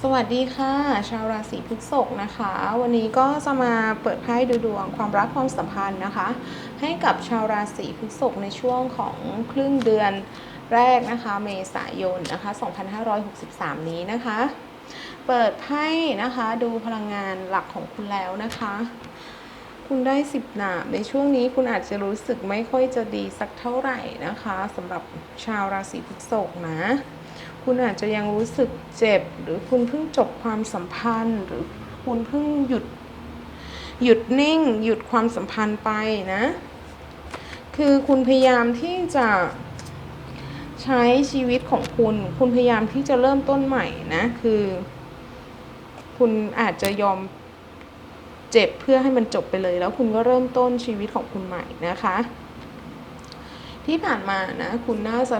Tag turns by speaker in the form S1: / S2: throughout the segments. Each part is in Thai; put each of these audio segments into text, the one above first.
S1: สวัสดีค่ะ ชาวราศีพฤษภนะคะ วันนี้ก็จะมาเปิดไพ่ดูดวงความรักความสัมพันธ์นะคะ ให้กับชาวราศีพฤษภในช่วงของครึ่งเดือนแรกนะคะ เมษายนนะคะ 2563 นี้นะคะ เปิดไพ่นะคะดูพลังงานหลักของคุณแล้วนะคะ คุณได้สิบหนาบในช่วงนี้คุณอาจจะรู้สึกไม่ค่อยจะดีสักเท่าไหร่นะคะสำหรับชาวราศีพฤษภนะ คุณอาจจะยังรู้สึกเจ็บ หรือคุณเพิ่งจบความสัมพันธ์ หรือคุณเพิ่งหยุด หยุดนิ่ง หยุดความสัมพันธ์ไปนะ คือคุณพยายามที่จะใช้ชีวิตของคุณ คุณพยายามที่จะเริ่มต้นใหม่นะ คือ คุณอาจจะยอมเจ็บเพื่อให้มันจบไปเลย แล้วคุณก็เริ่มต้นชีวิตของคุณใหม่นะคะ ที่ผ่านมานะ คุณน่าจะ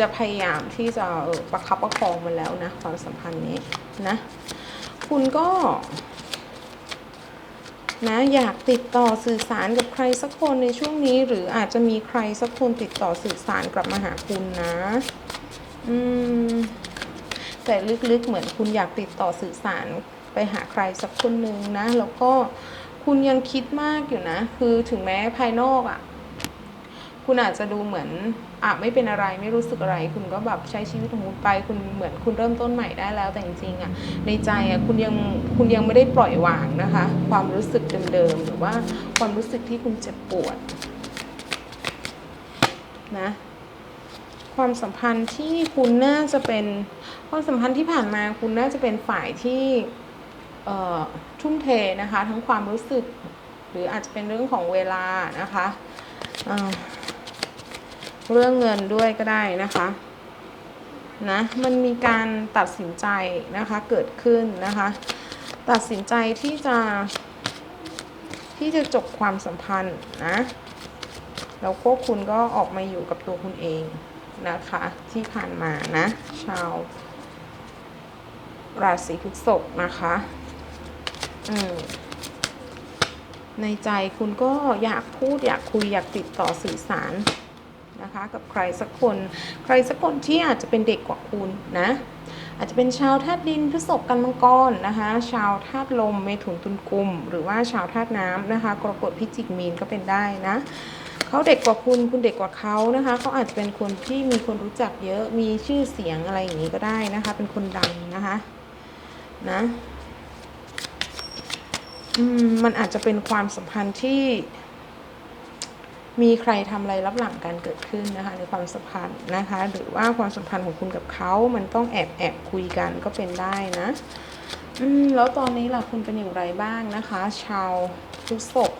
S1: จะพยายามที่จะประคับประคองมันแล้วนะความสัมพันธ์นี้นะ คุณก็นะอยากติดต่อสื่อสารกับใครสักคนในช่วงนี้ หรืออาจจะมีใครสักคนติดต่อสื่อสารกลับมาหาคุณนะ อืม แต่ลึกๆเหมือนคุณอยากติดต่อสื่อสารไปหาใครสักคนหนึ่งนะ แล้วก็คุณยังคิดมากอยู่นะ คือถึงแม้ภายนอกอะ่ะ คุณอาจจะดูเหมือนอะไม่เป็นอะไรไม่รู้สึกอะไร คุณก็แบบใช้ชีวิตของคุณไป คุณเหมือนคุณเริ่มต้นใหม่ได้แล้วแต่จริงๆอะในใจอะคุณยังคุณยังไม่ได้ปล่อยวางนะคะ ความรู้สึกเดิมๆหรือว่าความรู้สึกที่คุณเจ็บปวดนะความสัมพันธ์ที่คุณน่าจะเป็นความสัมพันธ์ที่ผ่านมาคุณน่าจะเป็นฝ่ายที่เอ่อทุ่มเทนะคะ ทั้งความรู้สึก หรืออาจจะเป็นเรื่องของเวลานะคะอ่า เรื่องเงินด้วยก็ได้นะคะนะมันมีการตัดสินใจนะคะเกิดขึ้นนะคะ ตัดสินใจที่จะที่จะจบความสัมพันธ์นะแล้วพวกคุณก็ออกมาอยู่กับตัวคุณเองนะคะ ที่ผ่านมานะ ชาว ราศีพฤษภนะคะอืมในใจคุณก็อยากพูดอยากคุยอยากติดต่อสื่อสาร นะคะกับใครสักคน ใครสักคนที่อาจจะเป็นเด็กกว่าคุณนะอาจจะเป็นชาวธาตุดินพฤษภกันมังกรนะคะ ชาวธาตุลมเมถุนตุลกุม หรือว่าชาวธาตุน้ำนะคะ กรกฎพิจิกมีนก็เป็นได้นะเขาเด็กกว่าคุณคุณเด็กกว่าเขานะคะเขาอาจจะเป็นคนที่มีคนรู้จักเยอะมีชื่อเสียงอะไรอย่างนี้ก็ได้นะคะ เป็นคนดังนะคะนะมมันอาจจะเป็นความสัมพันธ์ที่ มีใครทำอะไรรับหลังกันเกิดขึ้นนะคะในความสัมพันธ์นะคะ หรือว่าความสัมพันธ์ของคุณกับเขา มันต้องแอบแอบคุยกันก็เป็นได้นะอืมแล้วตอนนี้ล่ะคุณเป็นอย่างไรบ้างนะคะ ชาวพฤษภ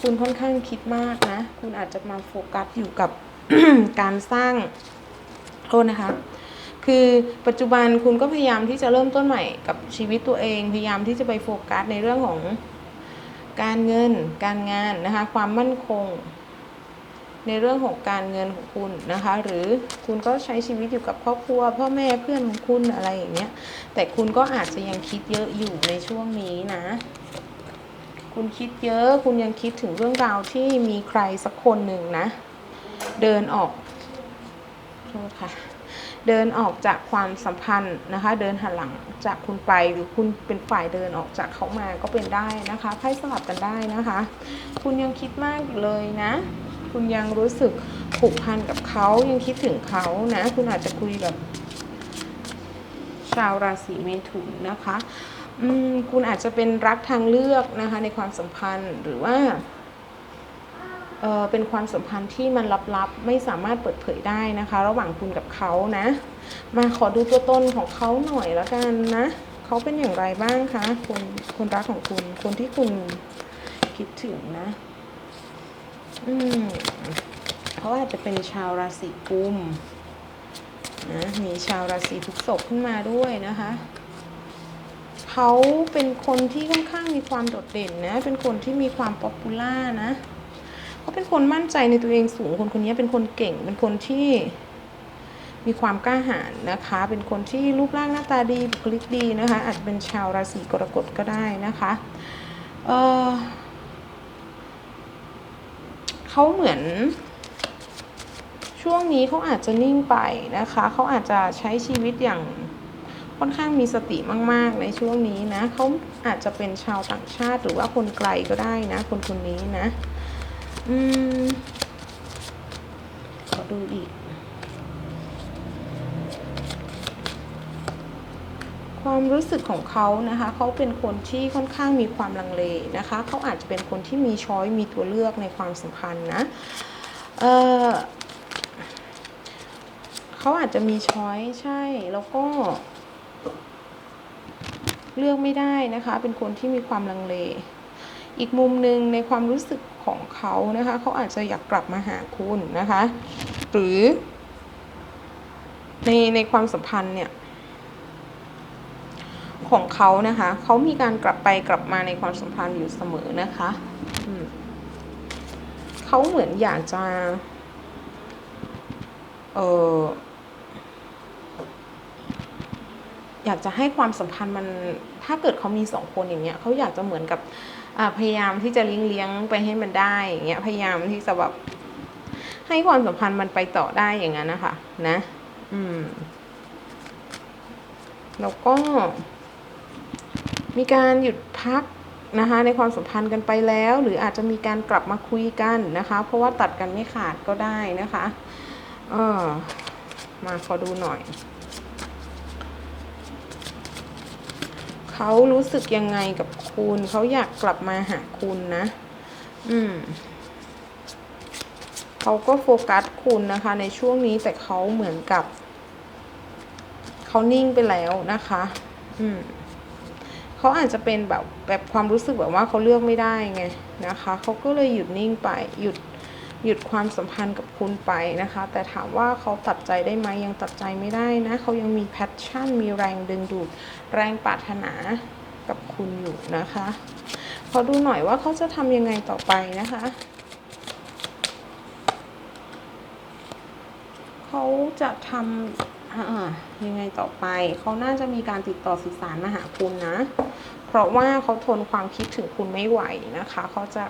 S1: คุณค่อนข้างคิดมากนะ คุณอาจจะมาโฟกัสอยู่กับการสร้างโทษนะคะ คือปัจจุบันคุณก็พยายามที่จะเริ่มต้นใหม่กับชีวิตตัวเอง พยายามที่จะไปโฟกัสในเรื่องของการเงิน การงานนะคะ ความมั่นคง ในเรื่องของการเงินของคุณนะคะ หรือคุณก็ใช้ชีวิตอยู่กับครอบครัว พ่อแม่เพื่อนของคุณอะไรอย่างเงี้ย แต่คุณก็อาจจะยังคิดเยอะอยู่ในช่วงนี้นะ คุณคิดเยอะ คุณยังคิดถึงเรื่องราวที่มีใครสักคนหนึ่งนะ เดินออกโทษค่ะเดินออกจากความสัมพันธ์นะคะ เดินหันหลังจากคุณไปหรือคุณเป็นฝ่ายเดินออกจากเขามาก็เป็นได้นะคะไพ่สลับกันได้นะคะ คุณยังคิดมากอยู่เลยนะ คุณยังรู้สึกผูกพันกับเขายังคิดถึงเขานะ คุณอาจจะคุยกับ ชาวราศีเมถุนนะคะอืมคุณอาจจะเป็นรักทางเลือกนะคะ ในความสัมพันธ์หรือว่าเออเป็นความสัมพันธ์ที่มันลับๆ ไม่สามารถเปิดเผยได้นะคะ ระหว่างคุณกับเขานะ มาขอดูตัวตนของเขาหน่อยแล้วกันนะเขาเป็นอย่างไรบ้างคะคนคนรักของคุณ คนที่คุณคิดถึงนะ อืมเขาอาจจะเป็นชาวราศีกุมนะมีชาวราศีพฤษภขึ้นมาด้วยนะคะเขาเป็นคนที่ค่อนข้างมีความโดดเด่นนะ เป็นคนที่มีความป๊อปปูล่านะเขาเป็นคนมั่นใจในตัวเองสูงคนคนนี้เป็นคนเก่ง เป็นคนที่มีความกล้าหาญนะคะ เป็นคนที่รูปร่างหน้าตาดีบุคลิกดีนะคะ อาจเป็นชาวราศีกรกฎก็ได้นะคะ เออ เขาเหมือน ช่วงนี้เขาอาจจะนิ่งไปนะคะ เขาอาจจะใช้ชีวิตอย่างค่อนข้างมีสติมาก ๆ ในช่วงนี้นะเขาอาจจะเป็นชาวต่างชาติหรือว่าคนไกลก็ได้นะ คนคนนี้นะ อืมขอดูอีก ความรู้สึกของเขานะคะเขาเป็นคนที่ค่อนข้างมีความลังเลนะคะเขาอาจจะเป็นคนที่มีช้อยมีตัวเลือกในความสัมพันธ์นะเเขาอาจจะมีช้อยใช่แล้วก็ เลือกไม่ได้นะคะ เป็นคนที่มีความลังเล อีกมุมหนึ่งในความรู้สึกของเขานะคะเขาอาจจะอยากกลับมาหาคุณนะคะ หรือในในความสัมพันธ์เนี่ย ของเขานะคะ เขามีการกลับไปกลับมาในความสัมพันธ์อยู่เสมอนะคะเขาเหมือนอยากจะ เอออยากจะให้ความสัมพันธ์มัน ถ้าเกิดเขามีสองคนอย่างเงี้ยเขาอยากจะเหมือนกับพยายามที่จะเลี้ยงเลี้ยงไปให้มันได้อย่างเงี้ย พยายามที่จะแบบให้ความสัมพันธ์มันไปต่อได้อย่างนั้นนะคะ นะ อืม แล้วก็ มีการหยุดพักนะคะในความสัมพันธ์กันไปแล้ว หรืออาจจะมีการกลับมาคุยกันนะคะ เพราะว่าตัดกันไม่ขาดก็ได้นะคะเออมาขอดูหน่อยเขารู้สึกยังไงกับคุณเขาอยากกลับมาหาคุณนะ อืมเขาก็โฟกัสคุณนะคะ ในช่วงนี้แต่เขาเหมือนกับเขานิ่งไปแล้วนะคะ อืม เขาอาจจะเป็นแบบแบบความรู้สึกแบบว่าเขาเลือกไม่ได้ไงนะคะเขาก็เลยหยุดนิ่งไปหยุดหยุดความสัมพันธ์กับคุณไปนะคะ แต่ถามว่าเขาตัดใจได้ไหมยังตัดใจไม่ได้นะเขายังมีแพชชั่น มีแรงดึงดูด แรงปรารถนากับคุณอยู่นะคะขอดูหน่อยว่าเขาจะทำยังไงต่อไปนะคะเขาจะทำยังไงต่อไป เขาน่าจะมีการติดต่อสื่อสารมาหาคุณนะ เพราะว่าเขาทนความคิดถึงคุณไม่ไหวนะคะ เขาจะ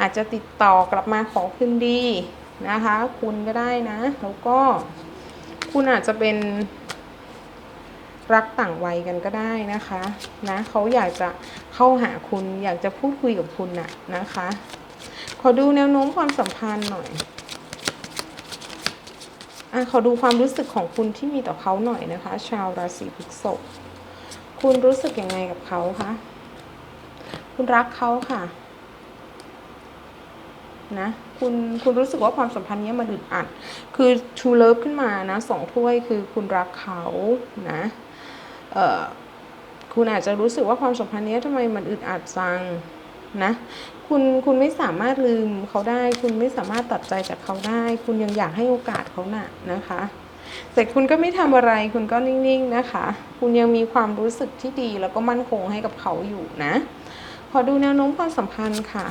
S1: อาจจะติดต่อกลับมาขอคืนดีนะคะ คุณก็ได้นะ แล้วก็คุณอาจจะเป็นรักต่างวัยกันก็ได้นะคะนะเขาอยากจะเข้าหาคุณอยากจะพูดคุยกับคุณน่ะนะคะ ขอดูแนวโน้มความสัมพันธ์หน่อยอะขอดูความรู้สึกของคุณที่มีต่อเขาหน่อยนะคะ ชาวราศีพฤษภ คุณรู้สึกยังไงกับเขาคะ คุณรักเขาค่ะ นะ คุณ คุณรู้สึกว่าความสัมพันธ์นี้มันอึดอัด คือ true love ขึ้นมานะสองถ้วยคือคุณรักเขา นะ เอ่อ คุณอาจจะรู้สึกว่าความสัมพันธ์นี้ทำไมมันอึดอัดจัง นะ คุณ คุณไม่สามารถลืมเขาได้ คุณไม่สามารถตัดใจจากเขาได้ คุณยังอยากให้โอกาสเขาหนะนะคะ แต่คุณก็ไม่ทำอะไรคุณก็นิ่งๆนะคะ คุณยังมีความรู้สึกที่ดีแล้วก็มั่นคงให้กับเขาอยู่นะ ขอดูแนวโน้มความสัมพันธ์ค่ะ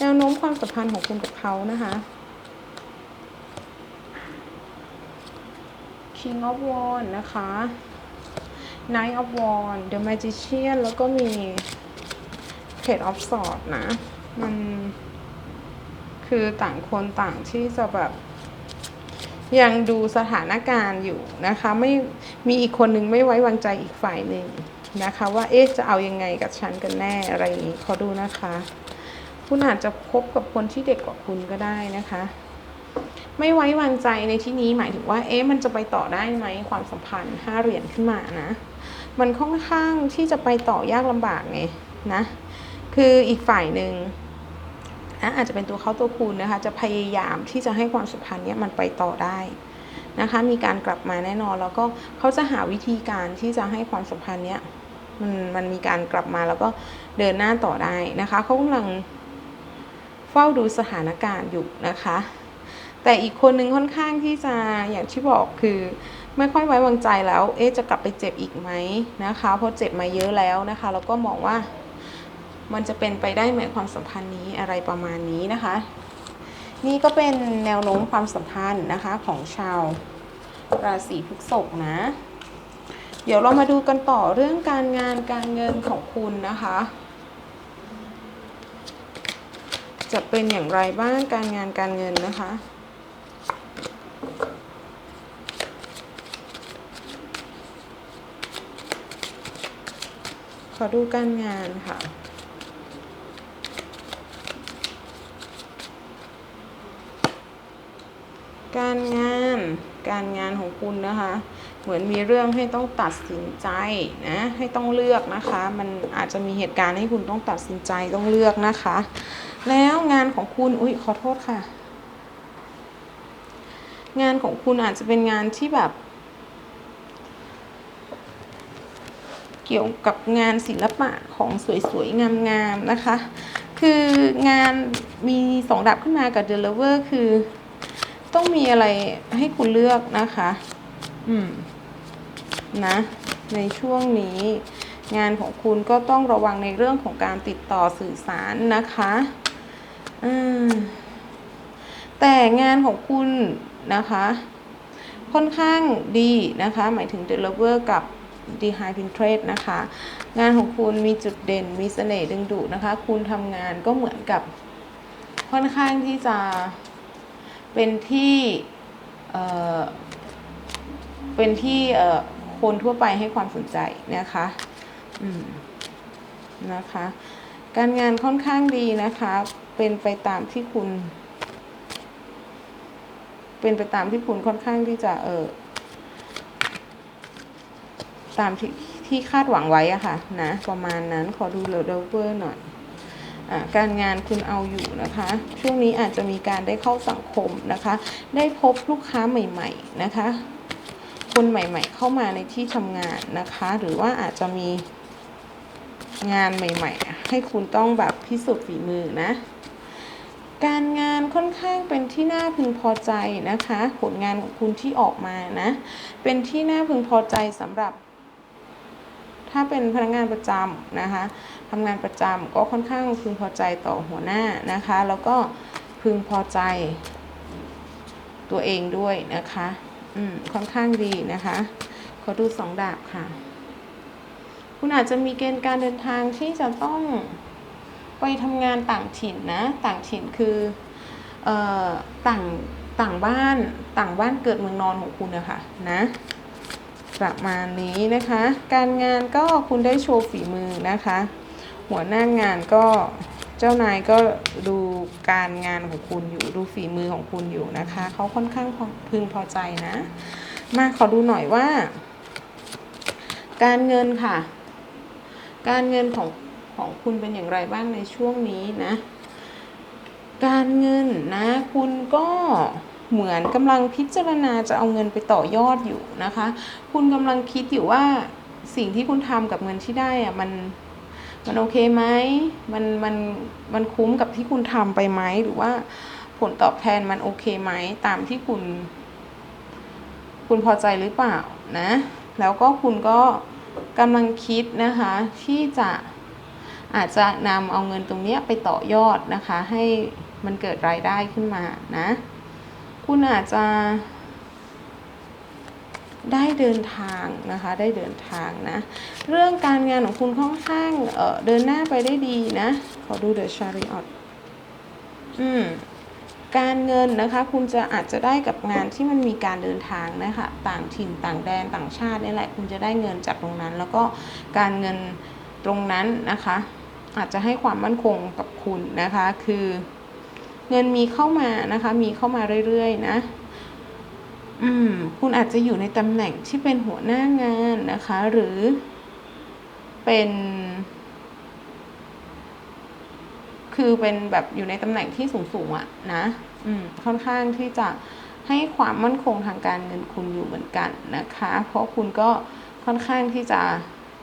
S1: แนวโน้มความสัมพันธ์ของคุณกับเขานะคะ King of Wands นะคะ Knight of Wands The Magician แล้วก็มี Page of Swords นะ มันคือต่างคนต่างที่จะแบบ ยังดูสถานการณ์อยู่นะคะไม่มีอีกคนนึงไม่ไว้วางใจอีกฝ่ายหนึ่งนะคะว่าเอ๊ะจะเอายังไงกับฉันกันแน่อะไรอย่างนี้ขอดูนะคะ คุณอาจจะคบกับคนที่เด็กกว่าคุณก็ได้นะคะ ไม่ไว้วางใจในที่นี้หมายถึงว่าเอ๊ะมันจะไปต่อได้ไหมความสัมพันธ์ห้าเหรียญขึ้นมานะ มันค่อนข้างที่จะไปต่อยากลำบากไงนะ คืออีกฝ่ายหนึ่ง นะอาจจะเป็นตัวเขาตัวคุณนะคะ จะพยายามที่จะให้ความสัมพันธ์นี้มันไปต่อได้นะคะ มีการกลับมาแน่นอน แล้วก็เขาจะหาวิธีการที่จะให้ความสัมพันธ์เนี้ยมันมันมีการกลับมาแล้วก็เดินหน้าต่อได้นะคะเขากำลังเฝ้าดูสถานการณ์อยู่นะคะ แต่อีกคนนึงค่อนข้างที่จะอย่างที่บอกคือไม่ค่อยไว้วางใจแล้ว เอ๊ะจะกลับไปเจ็บอีกไหมนะคะเพราะเจ็บมาเยอะแล้วนะคะ แล้วก็มองว่า มันจะเป็นไปได้ไหมความสัมพันธ์นี้อะไรประมาณนี้นะคะ นี่ก็เป็นแนวโน้มความสัมพันธ์นะคะของชาวราศีพฤษภนะ เดี๋ยวเรามาดูกันต่อเรื่องการงานการเงินของคุณนะคะ จะเป็นอย่างไรบ้างการงานการเงินนะคะขอดูการงานค่ะ การงานการงานของคุณนะคะ เหมือนมีเรื่องให้ต้องตัดสินใจนะให้ต้องเลือกนะคะ มันอาจจะมีเหตุการณ์ให้คุณต้องตัดสินใจต้องเลือกนะคะ แล้วงานของคุณอุ้ยขอโทษค่ะ งานของคุณอาจจะเป็นงานที่แบบ เกี่ยวกับงานศิลปะของสวยๆ งามๆนะคะ คืองานมีสองดับขึ้นมากับ deliver คือ ต้องมีอะไรให้คุณเลือกนะคะ อืม นะ ในช่วงนี้ งานของคุณก็ต้องระวังในเรื่องของการติดต่อสื่อสารนะคะอืมแต่งานของคุณนะคะ ค่อนข้างดีนะคะ หมายถึง deliver กับ d high Pinterest นะคะ งานของคุณมีจุดเด่นมีเสน่ห์ดึงดูดนะคะ คุณทำงานก็เหมือนกับค่อนข้างที่จะ เป็นที่เอ่อเป็นที่คนทั่วไปให้ความสนใจนะคะอืมนะคะ การงานค่อนข้างดีนะคะ เป็นไปตามที่คุณ เป็นไปตามที่คุณค่อนข้างที่จะเออตามที่ที่คาดหวังไว้อะค่ะ นะ ประมาณนั้นขอดูเลเวอร์หน่อย การงานคุณเอาอยู่นะคะ ช่วงนี้อาจจะมีการได้เข้าสังคมนะคะ ได้พบลูกค้าใหม่ๆนะคะ คนใหม่ๆเข้ามาในที่ทำงานนะคะ หรือว่าอาจจะมีงานใหม่ ๆ ให้คุณต้องแบบพิสูจน์ฝีมือนะ การงานค่อนข้างเป็นที่น่าพึงพอใจนะคะ ผลงานของคุณที่ออกมานะ เป็นที่น่าพึงพอใจสำหรับ ถ้าเป็นพนักงานประจำนะคะทำงานประจำก็ค่อนข้างพึงพอใจต่อหัวหน้านะคะ แล้วก็พึงพอใจตัวเองด้วยนะคะอืมค่อนข้างดีนะคะขอดูสองดาบค่ะ คุณอาจจะมีเกณฑ์การเดินทางที่จะต้องไปทำงานต่างถิ่นนะ ต่างถิ่นคือเอ่อต่างต่างบ้านต่างบ้านเกิดเมืองนอนของคุณนะคะนะ ประมาณนี้นะคะ การงานก็คุณได้โชว์ฝีมือนะคะ หัวหน้างานก็เจ้านายก็ดูการงานของคุณอยู่ดูฝีมือของคุณอยู่นะคะเขาค่อนข้างพึงพอใจนะ มาขอดูหน่อยว่า การเงินค่ะ การเงินของของคุณเป็นอย่างไรบ้างในช่วงนี้นะ การเงินนะ คุณก็ เหมือนกำลังพิจารณาจะเอาเงินไปต่อยอดอยู่นะคะ คุณกำลังคิดอยู่ว่าสิ่งที่คุณทำกับเงินที่ได้อะมันมันโอเคไหมมันมันมันคุ้มกับที่คุณทำไปไหมหรือว่าผลตอบแทนมันโอเคไหมตามที่คุณ คุณพอใจหรือเปล่านะ แล้วก็คุณก็กำลังคิดนะคะ ที่จะอาจจะนำเอาเงินตรงนี้ไปต่อยอดนะคะ ให้มันเกิดรายได้ขึ้นมานะ คุณอาจจะได้เดินทางนะคะได้เดินทางนะ เรื่องการงานของคุณค่อนข้างเออเดินหน้าไปได้ดีนะ ขอดูเดอะชาริออตอืมการเงินนะคะคุณจะอาจจะได้กับงานที่มันมีการเดินทางนะคะต่างถิ่นต่างแดนต่างชาตินี่แหละ คุณจะได้เงินจากตรงนั้น แล้วก็การเงินตรงนั้นนะคะ อาจจะให้ความมั่นคงกับคุณนะคะคือ เงินมีเข้ามานะคะ มีเข้ามาเรื่อยๆนะ อืม คุณอาจจะอยู่ในตำแหน่งที่เป็นหัวหน้างานนะคะ หรือเป็นคือเป็นแบบอยู่ในตำแหน่งที่สูงๆอะนะอืมค่อนข้างที่จะให้ความมั่นคงทางการเงินคุณอยู่เหมือนกันนะคะ เพราะคุณก็ค่อนข้างที่จะ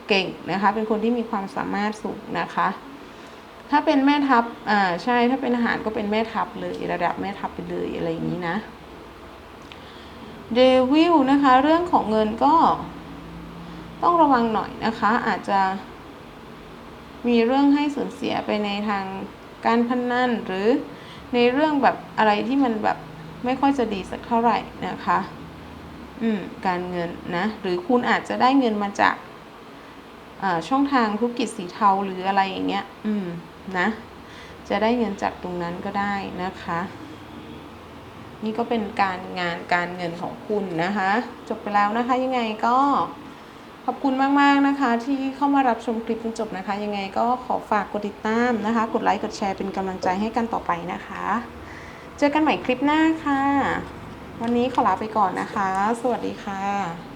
S1: เก่งนะคะ เป็นคนที่มีความสามารถสูงนะคะ ถ้าเป็นแม่ทัพอ่าใช่ถ้าเป็นทหารก็เป็นแม่ทัพเลยระดับแม่ทัพไปเลยอะไรอย่างนี้นะเดวิลนะคะ เรื่องของเงินก็ต้องระวังหน่อยนะคะ อาจจะมีเรื่องให้สูญเสียไปในทางการพนนันหรือในเรื่องแบบอะไรที่มันแบบไม่ค่อยจะดีสักเท่าไหร่นะคะ อืม การเงินนะ หรือคุณอาจจะได้เงินมาจากอ่าช่องทางธุรกิจสีเทาหรืออะไรอย่างเงี้ย อืม นะ จะได้เงินจากตรงนั้นก็ได้นะคะ นี่ก็เป็นการงานการเงินของคุณนะคะ จบไปแล้วนะคะ ยังไงก็ขอบคุณมาก ๆ นะคะ ที่เข้ามารับชมคลิปจนจบนะคะ ยังไงก็ขอฝากกดติดตามนะคะ กดไลค์กดแชร์เป็นกำลังใจให้กันต่อไปนะคะ เจอกันใหม่คลิปหน้าค่ะ วันนี้ขอลาไปก่อนนะคะ สวัสดีค่ะ